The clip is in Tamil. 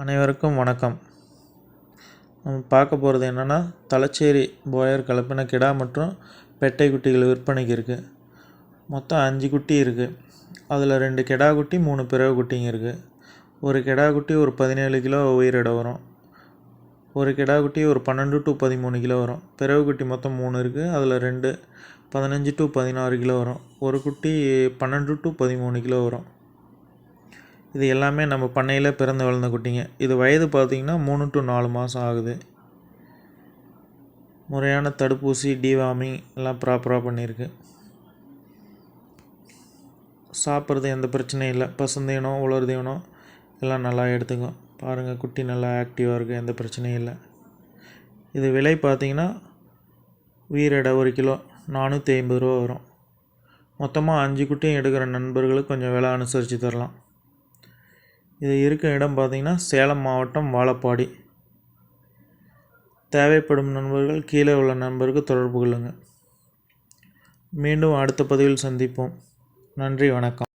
அனைவருக்கும் வணக்கம். நம்ம பார்க்க போகிறது என்னென்னா தலச்சேரி போயர் கலப்பின கிடா மற்றும் பெட்டை குட்டிகள் விற்பனைக்கு இருக்குது மொத்தம் அஞ்சு குட்டி இருக்குது அதில் ரெண்டு கிடா குட்டி மூணு பிறகு குட்டிங்க இருக்குது ஒரு கிடா குட்டி ஒரு பதினேழு கிலோ உயிரிட வரும். ஒரு கிடா குட்டி ஒரு பன்னெண்டு டு பதிமூணு கிலோ வரும். பிறகு குட்டி மொத்தம் மூணு இருக்குது அதில் ரெண்டு பதினஞ்சு டு பதினாறு கிலோ வரும். ஒரு குட்டி பன்னெண்டு டு பதிமூணு கிலோ வரும். இது எல்லாமே நம்ம பண்ணையில் பிறந்து வளர்ந்த குட்டிங்க. இது வயது பார்த்திங்கன்னா மூணு டு நாலு மாதம் ஆகுது. முறையான தடுப்பூசி டிவாமிங் எல்லாம் ப்ராப்பராக பண்ணியிருக்கு சாப்பிட்றது எந்த பிரச்சனையும் இல்லை. பசுந்தீனம் உலர் தீவனம் எல்லாம் நல்லா எடுத்துக்கும் பாருங்கள் குட்டி நல்லா ஆக்டிவாக இருக்குது எந்த பிரச்சனையும் இல்லை. இது விலை பார்த்தீங்கன்னா வீரடை ஒரு கிலோ நானூற்றி ஐம்பது ரூபா வரும். மொத்தமாக அஞ்சு குட்டியும் எடுக்கிற நண்பர்களுக்கு கொஞ்சம் விலை அனுசரித்து தரலாம். இது இருக்க இடம் பார்த்திங்கன்னா சேலம் மாவட்டம் வாழப்பாடி. தேவைப்படும் நண்பர்கள் கீழே உள்ள நண்பருக்கு தொடர்பு கொள்ளுங்கள் மீண்டும் அடுத்த பதிவில் சந்திப்போம். நன்றி வணக்கம்.